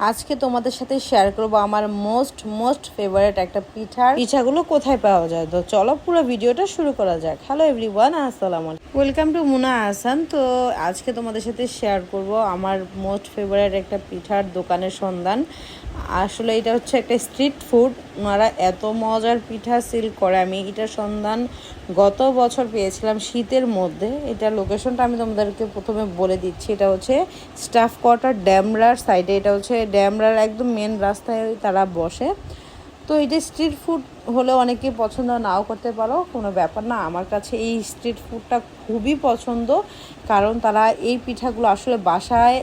আজকে তোমাদের সাথে শেয়ার করব আমার মোস্ট মোস্ট ফেভারিট একটা পিঠার। পিঠাগুলো কোথায় পাওয়া যায়? তো চলো পুরো ভিডিওটা শুরু করা যাক। হ্যালো এভরিওয়ান আসসালামু আলাইকুম। ওয়েলকাম টু মুনা আসান তো আজকে তোমাদের সাথে শেয়ার করব আমার মোস্ট ফেভারিট একটা পিঠার দোকানের সন্ধান। আসলে এটা হচ্ছে একটা স্ট্রিট ফুড ওনারা এত মজার পিঠা সেল করে। আমি এটার সন্ধান গত বছর পেয়েছিলাম শীতের মধ্যে। এটা লোকেশনটা আমি তোমাদেরকে প্রথমে বলে দিচ্ছি। এটা হচ্ছে স্টাফ কোয়ার্টার ড্যামরার সাইডে এটা হচ্ছে ড্যামরার একদম মেন রাস্তায় তারা বসে। তো এটা স্ট্রিট ফুড হলে অনেকে পছন্দ নাও করতে পারো, কোনো ব্যাপার না। আমার কাছে এই স্ট্রিট ফুডটা খুবই পছন্দ, কারণ তারা এই পিঠাগুলো আসলে বাসায়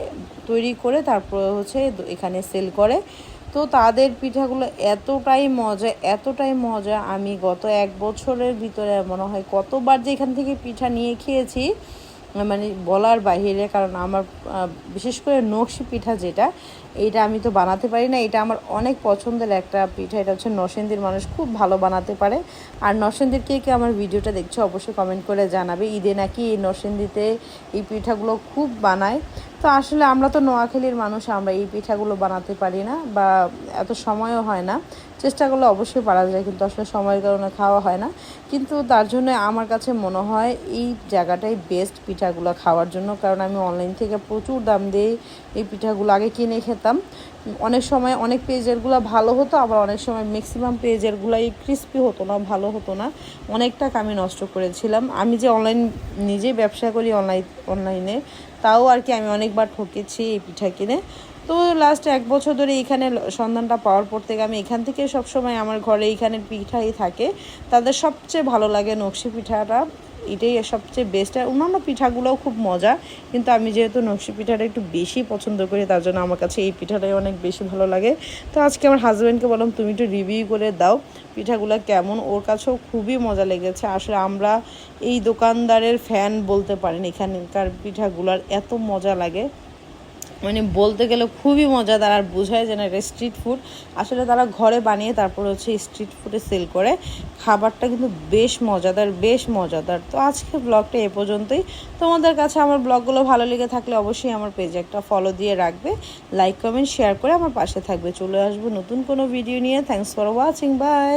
তৈরি করে তারপর হচ্ছে এখানে সেল করে। তো তাদের পিঠাগুলো এতটাই মজা এতটাই মজা। আমি গত এক বছরের ভিতরে মনে হয় কতবার যে এখান থেকে পিঠা নিয়ে খেয়েছি মানে বলার বাহিরে, কারণ আমার বিশেষ করে নকশি পিঠা যেটা এটা আমি তো বানাতে পারি না। এটা আমার অনেক পছন্দের একটা পিঠা। এটা হচ্ছে নরসিন্দির মানুষ খুব ভালো বানাতে পারে। আর নরসিন্দির কে কে আমার ভিডিওটা দেখছ, অবশ্যই কমেন্ট করে জানাবে। ঈদে নাকি এই নরসিন্দিতে এই পিঠাগুলো খুব বানায়। তো আসলে আমরা তো নোয়াখালীর মানুষ, আমরা এই পিঠাগুলো বানাতে পারি না বা এত সময়ও হয় না। চেষ্টা করলে অবশ্যই পারা যায়, কিন্তু আসলে সময়ের কারণে খাওয়া হয় না। কিন্তু তার জন্য আমার কাছে মনে হয় এই জায়গাটাই বেস্ট পিঠাগুলো খাওয়ার জন্য। কারণ আমি অনলাইন থেকে প্রচুর দাম দিয়ে এই পিঠাগুলো আগে কিনে খেতাম। অনেক সময় অনেক পেজেরগুলো ভালো হতো, আবার অনেক সময় ম্যাক্সিমাম পেজেরগুলো এই ক্রিস্পি হতো না, ভালো হতো না। অনেক টাকা আমি নষ্ট করেছিলাম। আমি যে অনলাইন নিজেই ব্যবসা করি অনলাইন অনলাইনে তাও আর কি আমি অনেকবার ঠকেছি এই পিঠা কিনে। তো লাস্ট এক বছর ধরে এখানে সন্ধানটা পাওয়ার পর থেকে আমি এখান থেকে সবসময় আমার ঘরে এইখানের পিঠাই থাকে। তাদের সবচেয়ে ভালো লাগে নকশি পিঠাটা। এটাই সবচেয়ে বেস্ট আর অন্যান্য পিঠাগুলোও খুব মজা, কিন্তু আমি যেহেতু নকশি পিঠাটা একটু বেশি পছন্দ করি, তার জন্য আমার কাছে এই পিঠাটাই অনেক বেশি ভালো লাগে। তো আজকে আমার হাজব্যান্ডকে বললাম, তুমি একটু রিভিউ করে দাও পিঠাগুলো কেমন? ওর কাছেও খুবই মজা লেগেছে। আসলে আমরা এই দোকানদারের ফ্যান বলতে পারেন, এখানকার পিঠাগুলার এত মজা লাগে। মানে বলতে গেলে খুবই মজাদার আর বোঝায় যে না এটা স্ট্রিট ফুড আসলে তারা ঘরে বানিয়ে তারপর হচ্ছে স্ট্রিট ফুডে সেল করে। খাবারটা কিন্তু বেশ মজাদার বেশ মজাদার। তো আজকে ব্লগটা এ পর্যন্তই। তোমাদের কাছে আমার ব্লগগুলো ভালো লেগে থাকলে অবশ্যই আমার পেজে একটা ফলো দিয়ে রাখবে। লাইক কমেন্ট শেয়ার করে আমার পাশে থাকবে। চলে আসব নতুন কোনো ভিডিও নিয়ে। Thanks for watching by